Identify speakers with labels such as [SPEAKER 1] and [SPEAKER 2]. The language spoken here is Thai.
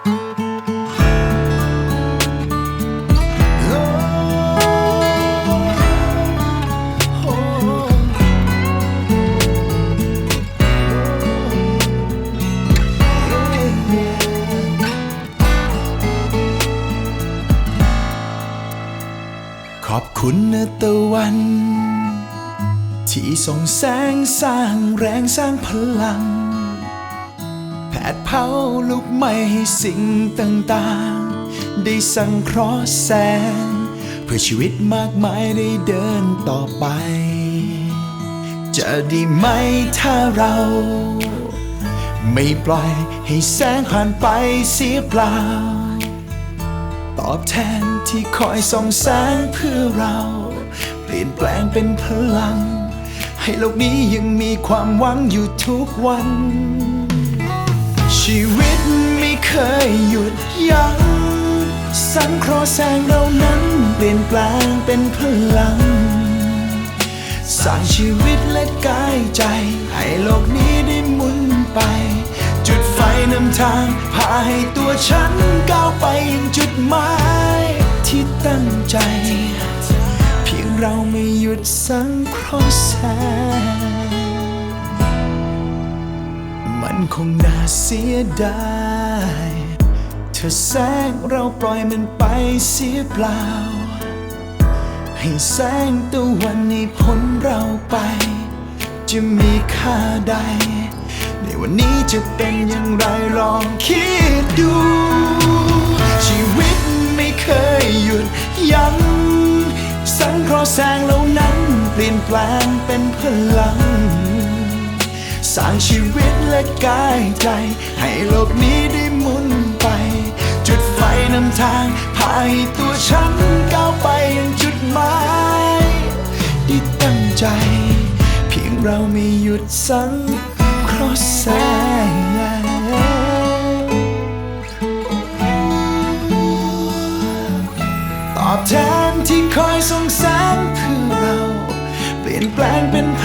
[SPEAKER 1] ขอบคุณนะตะวัน ที่ส่องแสงสร้างแรงสร้างพลัง ดเผาลุกไหม้ให้สิ่งต่างๆ ได้สังเคราะห์แสง เพื่อชีวิตมากมายได้เดินต่อไป จะดีไหมถ้าเรา ไม่ปล่อยให้แสงผ่านไปเสียเปล่า ตอบแทนที่คอยส่องแสงเพื่อเรา เปลี่ยนแปลงเป็นพลัง ให้โลกนี้ยังมีความหวังอยู่ทุกวัน หยุดยั้งสังเคราะห์แสงเรานั้นเปลี่ยนแปลงเป็นพลัง สร้างชีวิตและกายใจ ให้โลกนี้ได้หมุนไป จุดไฟนำทาง พาให้ตัวฉันก้าวไปยังจุดหมายที่ตั้งใจ เพียงเราไม่หยุดสังเคราะห์แสงมันคงน่าเสียดาย เธอแสงเราปล่อยมันไปเสียเปล่า ให้แสงตะวันให้พ้นเราไป จะมีค่าใด ในวันนี้จะเป็นอย่างไรลองคิดดู ชีวิตไม่เคยหยุดยัง้งสังเคราะห์แสงเหล่านั้นเปลี่ยนแปลงเป็นพลังสร้างชีวิตและกายใจ ให้โลกนี้ได้ ทางพาให้ตัวฉันก้าวไปยังจุดหมายที่ตั้งใจ เพียงเราไม่หยุดสังเคราะห์แสงตอบแทนที่คอยส่งแสงเพื่อเรา เปลี่ยนแปลงเป็นพ